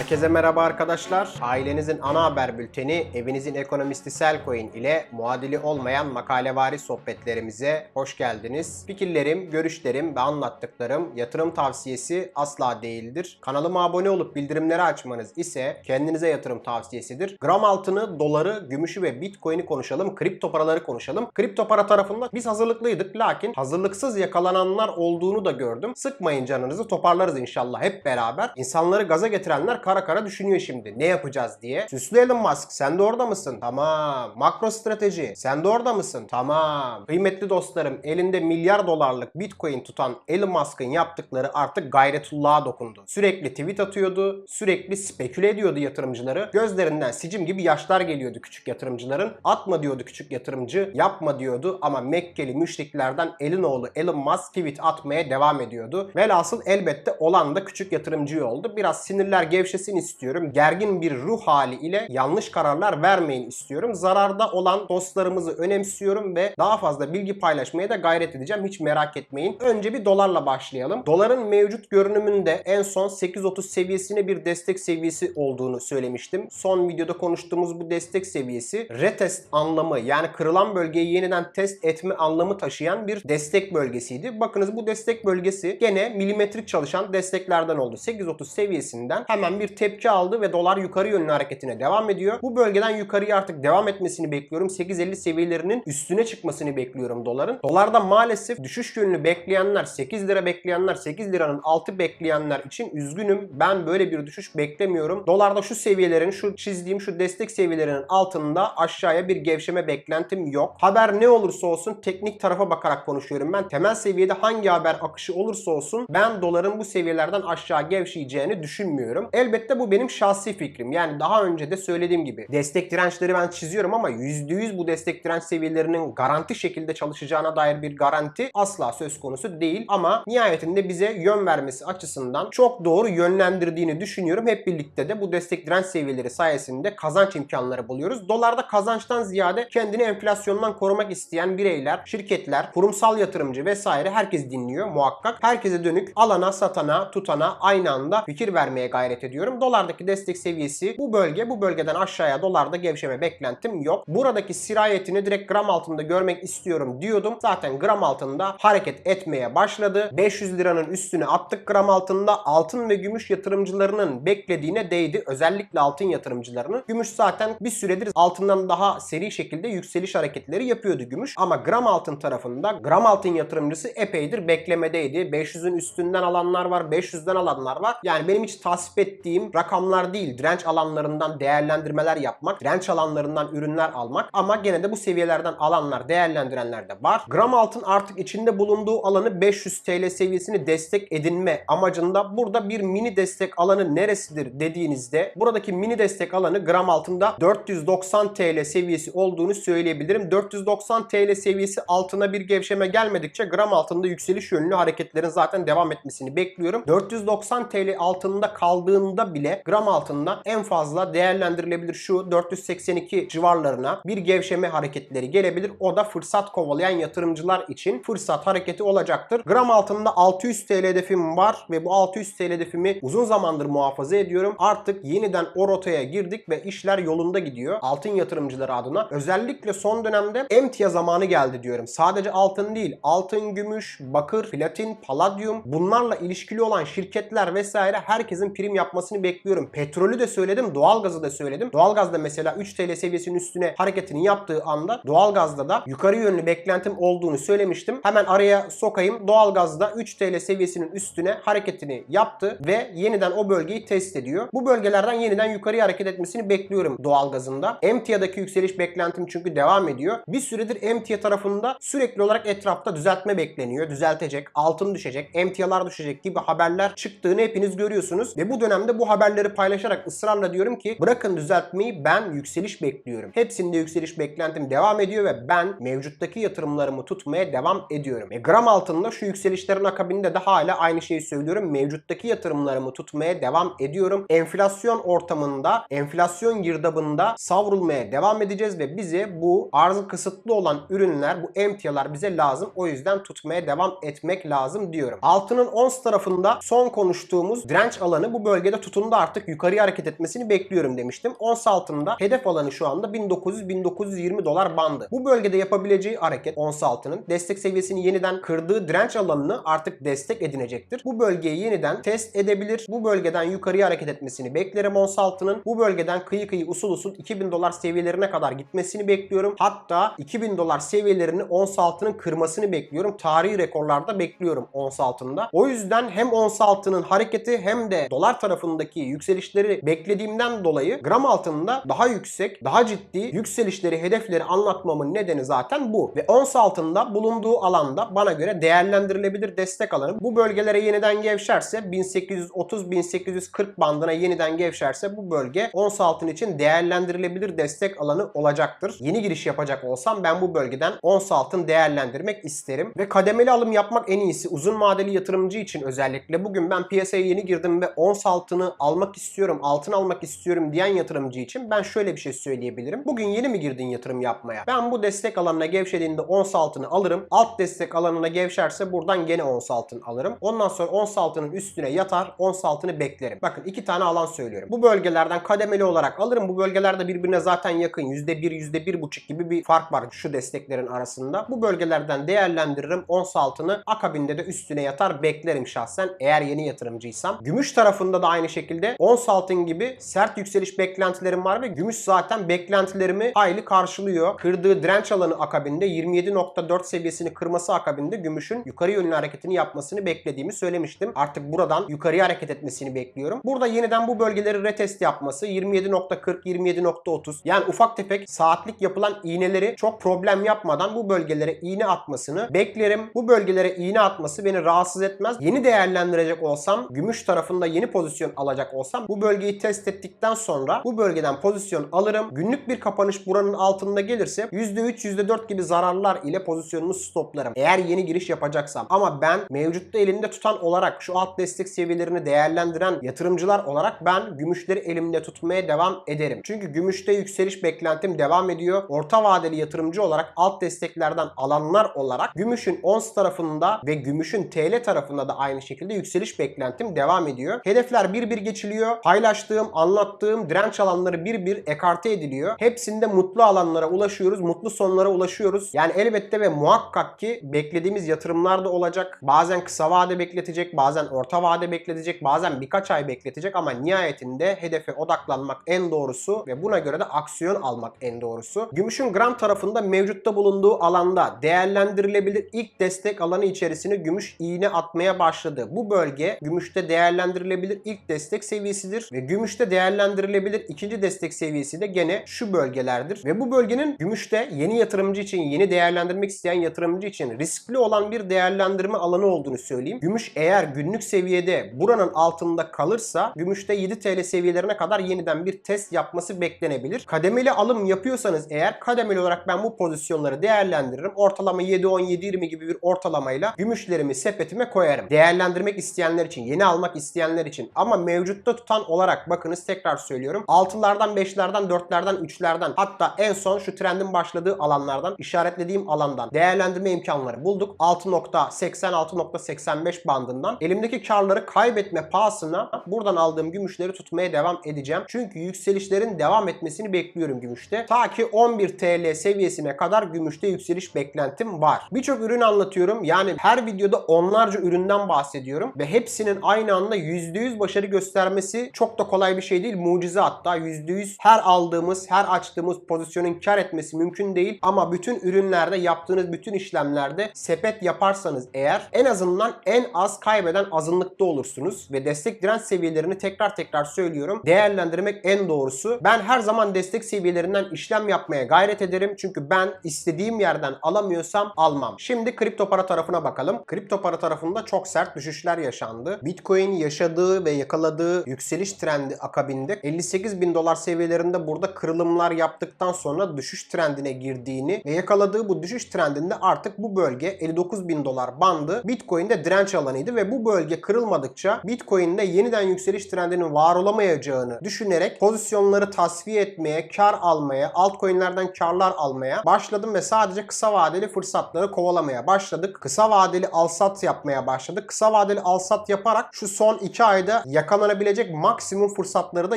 Herkese merhaba arkadaşlar. Ailenizin ana haber bülteni, evinizin ekonomisti Selcoin ile muadili olmayan makalevari sohbetlerimize hoş geldiniz. Fikirlerim, görüşlerim ve anlattıklarım yatırım tavsiyesi asla değildir. Kanalıma abone olup bildirimleri açmanız ise kendinize yatırım tavsiyesidir. Gram altını, doları, gümüşü ve bitcoin'i konuşalım. Kripto paraları konuşalım. Kripto para tarafında biz hazırlıklıydık lakin hazırlıksız yakalananlar olduğunu da gördüm. Sıkmayın canınızı toparlarız inşallah hep beraber. İnsanları gaza getirenler kara kara düşünüyor şimdi. Ne yapacağız diye. Süslü Elon Musk sen de orada mısın? Tamam. Makro strateji sen de orada mısın? Tamam. Kıymetli dostlarım elinde milyar dolarlık bitcoin tutan Elon Musk'ın yaptıkları artık gayretullah'a dokundu. Sürekli tweet atıyordu. Sürekli speküle ediyordu yatırımcıları. Gözlerinden sicim gibi yaşlar geliyordu küçük yatırımcıların. Atma diyordu küçük yatırımcı. Yapma diyordu ama Mekkeli müşriklerden elin oğlu Elon Musk tweet atmaya devam ediyordu. Velhasıl elbette olan da küçük yatırımcı oldu. Biraz sinirler gevşesin istiyorum. Gergin bir ruh hali ile yanlış kararlar vermeyin istiyorum. Zararda olan dostlarımızı önemsiyorum ve daha fazla bilgi paylaşmaya da gayret edeceğim. Hiç merak etmeyin. Önce bir dolarla başlayalım. Doların mevcut görünümünde en son 8.30 seviyesine bir destek seviyesi olduğunu söylemiştim. Son videoda konuştuğumuz bu destek seviyesi retest anlamı yani kırılan bölgeyi yeniden test etme anlamı taşıyan bir destek bölgesiydi. Bakınız bu destek bölgesi gene milimetrik çalışan desteklerden oldu. 8.30 seviyesinden hemen bir tepki aldı ve dolar yukarı yönlü hareketine devam ediyor. Bu bölgeden yukarıya artık devam etmesini bekliyorum. 8.50 seviyelerinin üstüne çıkmasını bekliyorum doların. Dolarda maalesef düşüş yönlü bekleyenler, 8 lira bekleyenler, 8 liranın altı bekleyenler için üzgünüm. Ben böyle bir düşüş beklemiyorum. Dolarda şu seviyelerin, şu çizdiğim şu destek seviyelerinin altında aşağıya bir gevşeme beklentim yok. Haber ne olursa olsun teknik tarafa bakarak konuşuyorum ben. Temel seviyede hangi haber akışı olursa olsun ben doların bu seviyelerden aşağı gevşeyeceğini düşünmüyorum. Elbette bu benim şahsi fikrim. Yani daha önce de söylediğim gibi destek dirençleri ben çiziyorum ama %100 bu destek direnç seviyelerinin garanti şekilde çalışacağına dair bir garanti asla söz konusu değil. Ama nihayetinde bize yön vermesi açısından çok doğru yönlendirdiğini düşünüyorum. Hep birlikte de bu destek direnç seviyeleri sayesinde kazanç imkanları buluyoruz. Dolarda kazançtan ziyade kendini enflasyondan korumak isteyen bireyler, şirketler, kurumsal yatırımcı vesaire herkes dinliyor muhakkak. Herkese dönük alana, satana, tutana aynı anda fikir vermeye gayret ediyorum. Dolardaki destek seviyesi bu bölge. Bu bölgeden aşağıya dolarda gevşeme beklentim yok. Buradaki sirayetini direkt gram altında görmek istiyorum diyordum. Zaten gram altında hareket etmeye başladı. 500 liranın üstüne attık gram altında. Altın ve gümüş yatırımcılarının beklediğine değdi. Özellikle altın yatırımcılarının. Gümüş zaten bir süredir altından daha seri şekilde yükseliş hareketleri yapıyordu gümüş. Ama gram altın tarafında gram altın yatırımcısı epeydir beklemedeydi. 500'ün üstünden alanlar var, 500'den alanlar var. Yani benim hiç tasvip ettiğim rakamlar değil. Direnç alanlarından değerlendirmeler yapmak, direnç alanlarından ürünler almak ama gene de bu seviyelerden alanlar, değerlendirenler de var. Gram altın artık içinde bulunduğu alanı 500 TL seviyesini destek edinme amacında burada bir mini destek alanı neresidir dediğinizde buradaki mini destek alanı gram altında 490 TL seviyesi olduğunu söyleyebilirim. 490 TL seviyesi altına bir gevşeme gelmedikçe gram altında yükseliş yönlü hareketlerin zaten devam etmesini bekliyorum. 490 TL altında kaldığında bile gram altında en fazla değerlendirilebilir şu 482 civarlarına bir gevşeme hareketleri gelebilir. O da fırsat kovalayan yatırımcılar için fırsat hareketi olacaktır. Gram altında 600 TL hedefim var ve bu 600 TL hedefimi uzun zamandır muhafaza ediyorum. Artık yeniden o rotaya girdik ve işler yolunda gidiyor. Altın yatırımcıları adına. Özellikle son dönemde emtia zamanı geldi diyorum. Sadece altın değil. Altın, gümüş, bakır, platin, paladyum bunlarla ilişkili olan şirketler vesaire herkesin prim yapmasını bekliyorum. Petrolü de söyledim, doğalgazı da söyledim. Doğalgazda mesela 3 TL seviyesinin üstüne hareketini yaptığı anda doğalgazda da yukarı yönlü beklentim olduğunu söylemiştim. Hemen araya sokayım. Doğalgazda 3 TL seviyesinin üstüne hareketini yaptı ve yeniden o bölgeyi test ediyor. Bu bölgelerden yeniden yukarıya hareket etmesini bekliyorum doğalgazında. Emtia'daki yükseliş beklentim çünkü devam ediyor. Bir süredir emtia tarafında sürekli olarak etrafta düzeltme bekleniyor. Düzeltecek, altın düşecek, emtialar düşecek gibi haberler çıktığını hepiniz görüyorsunuz. Ve bu dönemde bu haberleri paylaşarak ısrarla diyorum ki bırakın düzeltmeyi ben yükseliş bekliyorum. Hepsinde yükseliş beklentim devam ediyor ve ben mevcuttaki yatırımlarımı tutmaya devam ediyorum. E gram altında şu yükselişlerin akabinde de hala aynı şeyi söylüyorum. Mevcuttaki yatırımlarımı tutmaya devam ediyorum. Enflasyon ortamında, enflasyon girdabında savrulmaya devam edeceğiz ve bize bu arzı kısıtlı olan ürünler, bu emtialar bize lazım. O yüzden tutmaya devam etmek lazım diyorum. Altının ons tarafında son konuştuğumuz direnç alanı bu bölgede tutunda artık yukarıya hareket etmesini bekliyorum demiştim. Ons altında hedef alanı şu anda 1900-1920 dolar bandı. Bu bölgede yapabileceği hareket ons altının destek seviyesini yeniden kırdığı direnç alanını artık destek edinecektir. Bu bölgeyi yeniden test edebilir. Bu bölgeden yukarıya hareket etmesini beklerim ons altının. Bu bölgeden kıyı kıyı usul usul 2000 dolar seviyelerine kadar gitmesini bekliyorum. Hatta 2000 dolar seviyelerini ons altının kırmasını bekliyorum. Tarihi rekorlarda bekliyorum ons altında. O yüzden hem ons altının hareketi hem de dolar tarafındaki yükselişleri beklediğimden dolayı gram altında daha yüksek, daha ciddi yükselişleri, hedefleri anlatmamın nedeni zaten bu. Ve ons altında bulunduğu alanda bana göre değerlendirilebilir destek alanı. Bu bölgelere yeniden gevşerse 1830-1840 bandına yeniden gevşerse bu bölge ons altın için değerlendirilebilir destek alanı olacaktır. Yeni giriş yapacak olsam ben bu bölgeden ons altın değerlendirmek isterim. Ve kademeli alım yapmak en iyisi. Uzun vadeli yatırımcı için özellikle. Bugün ben piyasaya yeni girdim ve ons altını almak istiyorum, altın almak istiyorum diyen yatırımcı için ben şöyle bir şey söyleyebilirim. Bugün yeni mi girdin yatırım yapmaya? Ben bu destek alanına gevşediğinde ons altını alırım. Alt destek alanına gevşerse buradan gene ons altın alırım. Ondan sonra ons altının üstüne yatar, ons altını beklerim. Bakın iki tane alan söylüyorum. Bu bölgelerden kademeli olarak alırım. Bu bölgelerde birbirine zaten yakın. %1, %1,5 gibi bir fark var şu desteklerin arasında. Bu bölgelerden değerlendiririm. Ons altını akabinde de üstüne yatar beklerim şahsen eğer yeni yatırımcıysam. Gümüş tarafında da aynı şekilde ons altın gibi sert yükseliş beklentilerim var ve gümüş zaten beklentilerimi hayli karşılıyor. Kırdığı direnç alanı akabinde 27.4 seviyesini kırması akabinde gümüşün yukarı yönlü hareketini yapmasını beklediğimi söylemiştim. Artık buradan yukarıya hareket etmesini bekliyorum. Burada yeniden bu bölgeleri retest yapması 27.40 27.30 yani ufak tefek saatlik yapılan iğneleri çok problem yapmadan bu bölgelere iğne atmasını beklerim. Bu bölgelere iğne atması beni rahatsız etmez. Yeni değerlendirecek olsam, gümüş tarafında yeni pozisyon alacak olsam bu bölgeyi test ettikten sonra bu bölgeden pozisyon alırım. Günlük bir kapanış buranın altında gelirse %3, %4 gibi zararlar ile pozisyonumu stoplarım. Eğer yeni giriş yapacaksam. Ama ben mevcutta elimde tutan olarak şu alt destek seviyelerini değerlendiren yatırımcılar olarak ben gümüşleri elimde tutmaya devam ederim. Çünkü gümüşte yükseliş beklentim devam ediyor. Orta vadeli yatırımcı olarak alt desteklerden alanlar olarak gümüşün ons tarafında ve gümüşün TL tarafında da aynı şekilde yükseliş beklentim devam ediyor. Hedefler bir bir geçiliyor. Paylaştığım, anlattığım direnç alanları bir bir ekarte ediliyor. Hepsinde mutlu alanlara ulaşıyoruz, mutlu sonlara ulaşıyoruz. Yani elbette ve muhakkak ki beklediğimiz yatırımlar da olacak. Bazen kısa vade bekletecek, bazen orta vade bekletecek, bazen birkaç ay bekletecek ama nihayetinde hedefe odaklanmak en doğrusu ve buna göre de aksiyon almak en doğrusu. Gümüşün gram tarafında mevcutta bulunduğu alanda değerlendirilebilir ilk destek alanı içerisine gümüş iğne atmaya başladı. Bu bölge gümüşte değerlendirilebilir ilk destek seviyesidir ve gümüşte değerlendirilebilir ikinci destek seviyesi de gene şu bölgelerdir. Ve bu bölgenin gümüşte yeni yatırımcı için, yeni değerlendirmek isteyen yatırımcı için riskli olan bir değerlendirme alanı olduğunu söyleyeyim. Gümüş eğer günlük seviyede buranın altında kalırsa gümüşte 7 TL seviyelerine kadar yeniden bir test yapması beklenebilir. Kademeli alım yapıyorsanız eğer kademeli olarak ben bu pozisyonları değerlendiririm. Ortalama 7-10-7-20 gibi bir ortalamayla gümüşlerimi sepetime koyarım. Değerlendirmek isteyenler için, yeni almak isteyenler için ama mevcutta tutan olarak bakınız tekrar söylüyorum. 6'lardan, 5'lerden, 4'lerden, 3'lerden hatta en son şu trendin başladığı alanlardan işaretlediğim alandan değerlendirme imkanları bulduk. 6.80-6.85 bandından elimdeki karları kaybetme pahasına buradan aldığım gümüşleri tutmaya devam edeceğim. Çünkü yükselişlerin devam etmesini bekliyorum gümüşte. Ta ki 11 TL seviyesine kadar gümüşte yükseliş beklentim var. Birçok ürün anlatıyorum. Yani her videoda onlarca üründen bahsediyorum ve hepsinin aynı anda %100 başarı göstermesi çok da kolay bir şey değil. Mucize hatta %100 her aldığımız, her açtığımız pozisyonun kar etmesi mümkün değil. Ama bütün ürünlerde yaptığınız bütün işlemlerde sepet yaparsanız eğer en azından en az kaybeden azınlıkta olursunuz ve destek direnç seviyelerini tekrar tekrar söylüyorum. Değerlendirmek en doğrusu. Ben her zaman destek seviyelerinden işlem yapmaya gayret ederim. Çünkü ben istediğim yerden alamıyorsam almam. Şimdi kripto para tarafına bakalım. Kripto para tarafında çok sert düşüşler yaşandı. Bitcoin yaşadığı ve yakaladığı yükseliş trendi akabinde 58 bin dolar seviyelerinde burada kırılımlar yaptıktan sonra düşüş trendine girdiğini ve yakaladığı bu düşüş trendinde artık bu bölge 59 bin dolar bandı Bitcoin'de direnç alanıydı ve bu bölge kırılmadıkça Bitcoin'de yeniden yükseliş trendinin var olamayacağını düşünerek pozisyonları tasfiye etmeye, kar almaya, altcoin'lerden karlar almaya başladım ve sadece kısa vadeli fırsatları kovalamaya başladık. Kısa vadeli al sat yapmaya başladık. Kısa vadeli al sat yaparak şu son 2 ayda yakalanan yakalanabilecek maksimum fırsatları da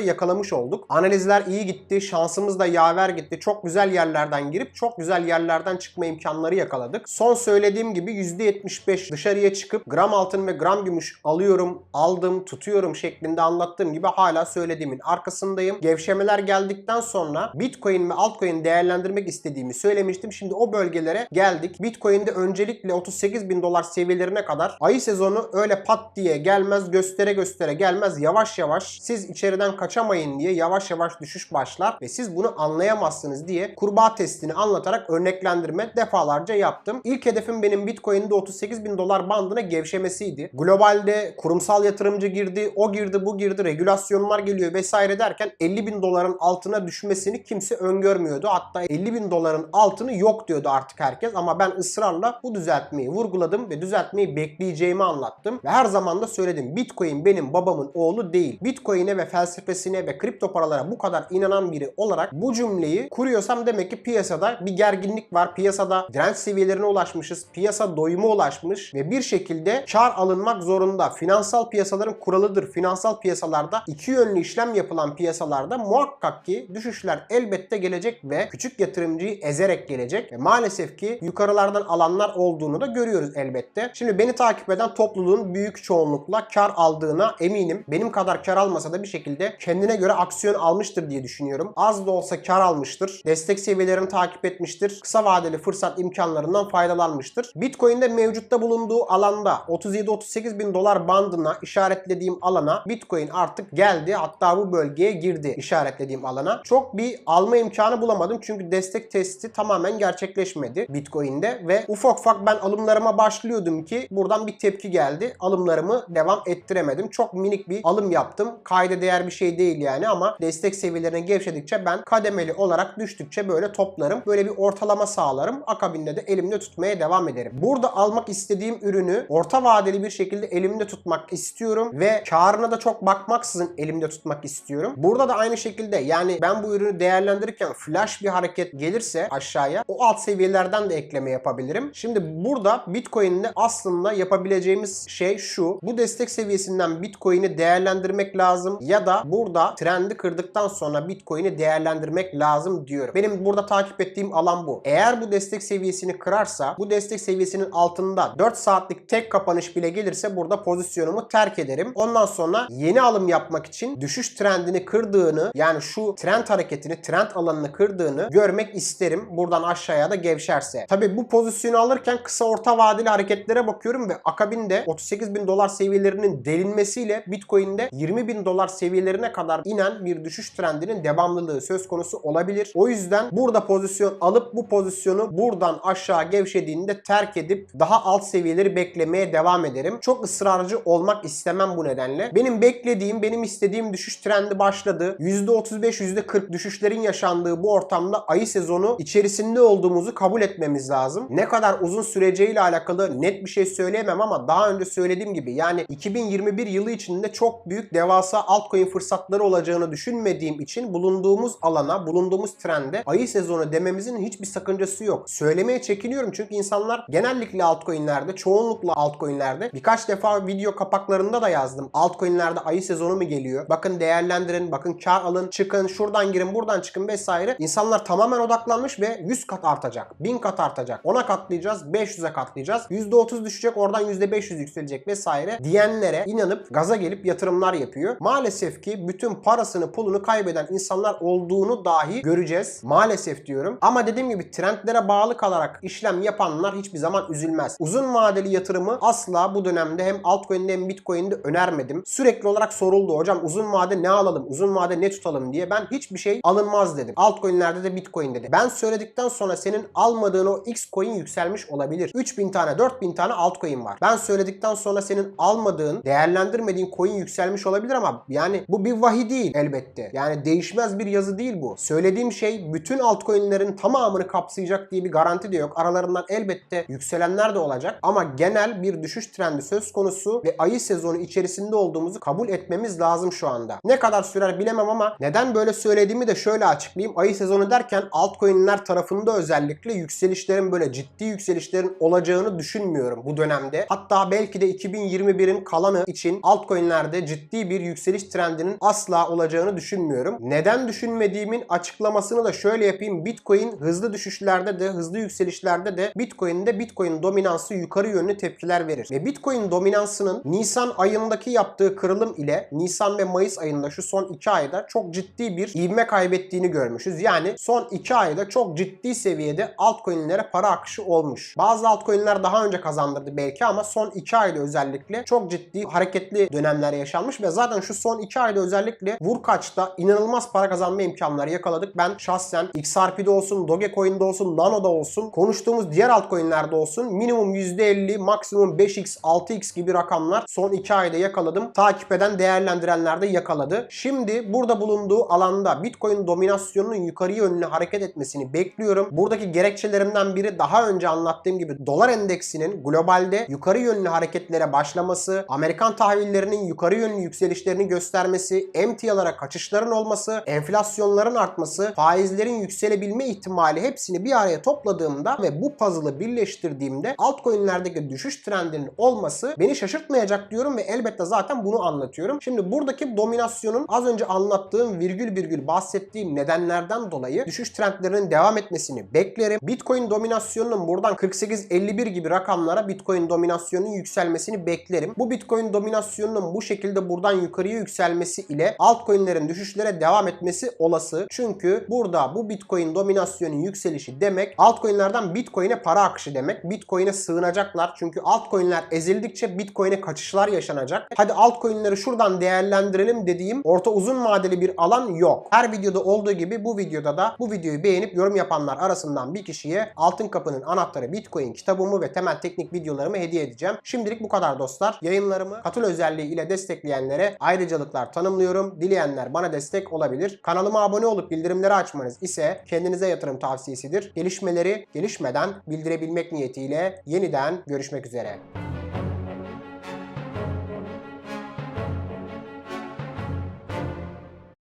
yakalamış olduk. Analizler iyi gitti, şansımız da yaver gitti. Çok güzel yerlerden girip çok güzel yerlerden çıkma imkanları yakaladık. Son söylediğim gibi %75 dışarıya çıkıp gram altın ve gram gümüş alıyorum, aldım, tutuyorum şeklinde anlattığım gibi hala söylediğimin arkasındayım. Gevşemeler geldikten sonra Bitcoin ve altcoin değerlendirmek istediğimi söylemiştim. Şimdi o bölgelere geldik. Bitcoin'de öncelikle 38 bin dolar seviyelerine kadar ayı sezonu öyle pat diye gelmez, göstere göstere gelmez. Yavaş yavaş siz içeriden kaçamayın diye yavaş yavaş düşüş başlar ve siz bunu anlayamazsınız diye kurbağa testini anlatarak örneklendirme defalarca yaptım. İlk hedefim benim Bitcoin'de 38 bin dolar bandına gevşemesiydi. Globalde kurumsal yatırımcı girdi, o girdi, bu girdi, regülasyonlar geliyor vesaire derken 50 bin doların altına düşmesini kimse öngörmüyordu. Hatta 50 bin doların altını yok diyordu artık herkes ama ben ısrarla bu düzeltmeyi vurguladım ve düzeltmeyi bekleyeceğimi anlattım. Ve her zaman da söyledim Bitcoin benim babamın oğlu değil. Bitcoin'e ve felsefesine ve kripto paralara bu kadar inanan biri olarak bu cümleyi kuruyorsam demek ki piyasada bir gerginlik var. Piyasada direnç seviyelerine ulaşmışız. Piyasa doyuma ulaşmış ve bir şekilde kar alınmak zorunda. Finansal piyasaların kuralıdır. Finansal piyasalarda iki yönlü işlem yapılan piyasalarda muhakkak ki düşüşler elbette gelecek ve küçük yatırımcıyı ezerek gelecek. Ve maalesef ki yukarılardan alanlar olduğunu da görüyoruz elbette. Şimdi beni takip eden topluluğun büyük çoğunlukla kar aldığına eminim. Benim kadar kar almasa da bir şekilde kendine göre aksiyon almıştır diye düşünüyorum. Az da olsa kar almıştır. Destek seviyelerini takip etmiştir. Kısa vadeli fırsat imkanlarından faydalanmıştır. Bitcoin'de mevcutta bulunduğu alanda 37-38 bin dolar bandına işaretlediğim alana Bitcoin artık geldi. Hatta bu bölgeye girdi işaretlediğim alana. Çok bir alma imkanı bulamadım çünkü destek testi tamamen gerçekleşmedi Bitcoin'de ve ufak ufak ben alımlarıma başlıyordum ki buradan bir tepki geldi. Alımlarımı devam ettiremedim. Çok minik bir alım yaptım. Kayda değer bir şey değil yani ama destek seviyelerine gevşedikçe ben kademeli olarak düştükçe böyle toplarım. Böyle bir ortalama sağlarım. Akabinde de elimde tutmaya devam ederim. Burada almak istediğim ürünü orta vadeli bir şekilde elimde tutmak istiyorum ve karına da çok bakmaksızın elimde tutmak istiyorum. Burada da aynı şekilde yani ben bu ürünü değerlendirirken flash bir hareket gelirse aşağıya o alt seviyelerden de ekleme yapabilirim. Şimdi burada Bitcoin'de aslında yapabileceğimiz şey şu. Bu destek seviyesinden Bitcoin'i değerlendirmek lazım ya da burada trendi kırdıktan sonra Bitcoin'i değerlendirmek lazım diyorum. Benim burada takip ettiğim alan bu. Eğer bu destek seviyesini kırarsa bu destek seviyesinin altında 4 saatlik tek kapanış bile gelirse burada pozisyonumu terk ederim. Ondan sonra yeni alım yapmak için düşüş trendini kırdığını yani şu trend hareketini trend alanını kırdığını görmek isterim. Buradan aşağıya da gevşerse. Tabi bu pozisyonu alırken kısa orta vadeli hareketlere bakıyorum ve akabinde 38 bin dolar seviyelerinin delinmesiyle Bitcoin'de 20 bin dolar seviyelerine kadar inen bir düşüş trendinin devamlılığı söz konusu olabilir. O yüzden burada pozisyon alıp bu pozisyonu buradan aşağı gevşediğinde terk edip daha alt seviyeleri beklemeye devam ederim. Çok ısrarcı olmak istemem bu nedenle. Benim beklediğim, benim istediğim düşüş trendi başladı. %35, %40 düşüşlerin yaşandığı bu ortamda ayı sezonu içerisinde olduğumuzu kabul etmemiz lazım. Ne kadar uzun süreceğiyle alakalı net bir şey söyleyemem ama daha önce söylediğim gibi yani 2021 yılı içinde çok büyük devasa altcoin fırsatları olacağını düşünmediğim için bulunduğumuz alana, bulunduğumuz trende ayı sezonu dememizin hiçbir sakıncası yok. Söylemeye çekiniyorum çünkü insanlar genellikle altcoin'lerde, çoğunlukla altcoin'lerde birkaç defa video kapaklarında da yazdım. Altcoin'lerde ayı sezonu mu geliyor? Bakın değerlendirin, bakın kar alın, çıkın, şuradan girin, buradan çıkın vesaire. İnsanlar tamamen odaklanmış ve 100 kat artacak, 1000 kat artacak. 10'a katlayacağız, 500'e katlayacağız. %30 düşecek, oradan %500 yükselecek vesaire diyenlere inanıp gaza gelip yatırımlar yapıyor. Maalesef ki bütün parasını, pulunu kaybeden insanlar olduğunu dahi göreceğiz. Maalesef diyorum. Ama dediğim gibi trendlere bağlı kalarak işlem yapanlar hiçbir zaman üzülmez. Uzun vadeli yatırımı asla bu dönemde hem altcoin'de hem bitcoin'de önermedim. Sürekli olarak soruldu. Hocam uzun vade ne alalım? Uzun vade ne tutalım diye. Ben hiçbir şey alınmaz dedim. Altcoin'lerde de bitcoin'de de. Ben söyledikten sonra senin almadığın o X coin yükselmiş olabilir. 3000 tane 4000 tane altcoin var. Ben söyledikten sonra senin almadığın, değerlendirmediğin coin yükselmiş olabilir ama yani bu bir vahiy değil elbette. Yani değişmez bir yazı değil bu. Söylediğim şey bütün altcoin'lerin tamamını kapsayacak diye bir garanti de yok. Aralarından elbette yükselenler de olacak ama genel bir düşüş trendi söz konusu ve ayı sezonu içerisinde olduğumuzu kabul etmemiz lazım şu anda. Ne kadar sürer bilemem ama neden böyle söylediğimi de şöyle açıklayayım. Ayı sezonu derken altcoin'ler tarafında özellikle yükselişlerin böyle ciddi yükselişlerin olacağını düşünmüyorum bu dönemde. Hatta belki de 2021'in kalanı için altcoin'lerde altcoin'lerde ciddi bir yükseliş trendinin asla olacağını düşünmüyorum. Neden düşünmediğimin açıklamasını da şöyle yapayım. Bitcoin hızlı düşüşlerde de hızlı yükselişlerde de Bitcoin'de Bitcoin dominansı yukarı yönlü tepkiler verir. Ve Bitcoin dominansının Nisan ayındaki yaptığı kırılım ile Nisan ve Mayıs ayında şu son 2 ayda çok ciddi bir ivme kaybettiğini görmüşüz. Yani son 2 ayda çok ciddi seviyede altcoin'lere para akışı olmuş. Bazı altcoin'ler daha önce kazandırdı belki ama son 2 ayda özellikle çok ciddi hareketli dönemler yaşanmış ve zaten şu son 2 ayda özellikle Vurkaç'ta inanılmaz para kazanma imkanları yakaladık. Ben şahsen XRP'de olsun, Dogecoin'de olsun, Nano'da olsun, konuştuğumuz diğer altcoin'lerde olsun minimum %50, maksimum 5x, 6x gibi rakamlar son 2 ayda yakaladım. Takip eden, değerlendirenler de yakaladı. Şimdi burada bulunduğu alanda Bitcoin dominasyonunun yukarı yönlü hareket etmesini bekliyorum. Buradaki gerekçelerimden biri daha önce anlattığım gibi dolar endeksinin globalde yukarı yönlü hareketlere başlaması, Amerikan tahvillerinin yukarı yönlü yükselişlerini göstermesi, emtialara kaçışların olması, enflasyonların artması, faizlerin yükselebilme ihtimali hepsini bir araya topladığımda ve bu puzzle'ı birleştirdiğimde altcoin'lerdeki düşüş trendinin olması beni şaşırtmayacak diyorum ve elbette zaten bunu anlatıyorum. Şimdi buradaki dominasyonun az önce anlattığım virgül virgül bahsettiğim nedenlerden dolayı düşüş trendlerinin devam etmesini beklerim. Bitcoin dominasyonunun buradan 48-51 gibi rakamlara Bitcoin dominasyonunun yükselmesini beklerim. Bu Bitcoin dominasyonunun bu şekilde buradan yukarıya yükselmesi ile altcoin'lerin düşüşlere devam etmesi olası. Çünkü burada bu Bitcoin dominasyonun yükselişi demek altcoin'lerden Bitcoin'e para akışı demek. Bitcoin'e sığınacaklar. Çünkü altcoin'ler ezildikçe Bitcoin'e kaçışlar yaşanacak. Hadi altcoin'leri şuradan değerlendirelim dediğim orta uzun vadeli bir alan yok. Her videoda olduğu gibi bu videoda da bu videoyu beğenip yorum yapanlar arasından bir kişiye Altın Kapı'nın anahtarı Bitcoin kitabımı ve temel teknik videolarımı hediye edeceğim. Şimdilik bu kadar dostlar. Yayınlarımı katıl özelliği ile destekleyenlere ayrıcalıklar tanımlıyorum. Dileyenler bana destek olabilir. Kanalıma abone olup bildirimleri açmanız ise kendinize yatırım tavsiyesidir. Gelişmeleri gelişmeden bildirebilmek niyetiyle yeniden görüşmek üzere.